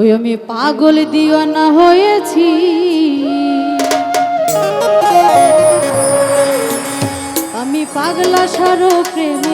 ওই আমি পাগল দিওয়ানা হয়েছি। আমি পাগলা সারো প্রেম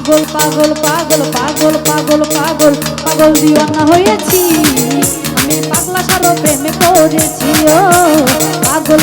পাগল পাগল পাগল পাগল পাগল পাগল পাগল দিওয়ানা হয়েছি। আমি পাগলা কারও প্রেমে পড়েছি, ও পাগল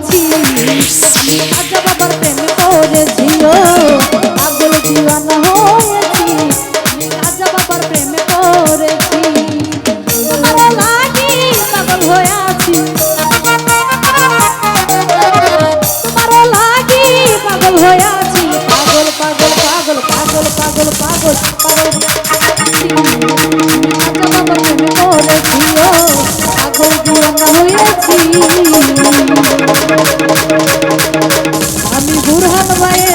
করেছি রাজা বাবার প্রেম করেছিও পাগল দিওয়ানা হয়েছি। আমি রাজা বাবার প্রেম করেছি তোমারে লাগি পাগল হয়ে আছি। তোমারে লাগি পাগল হয়ে আছি। পাগল পাগল পাগল পাগল পাগল পাগল পাগল। রাজা বাবার প্রেম করেছিও পাগল দিওয়ানা হয়েছি। আমি বুড়হান ভাই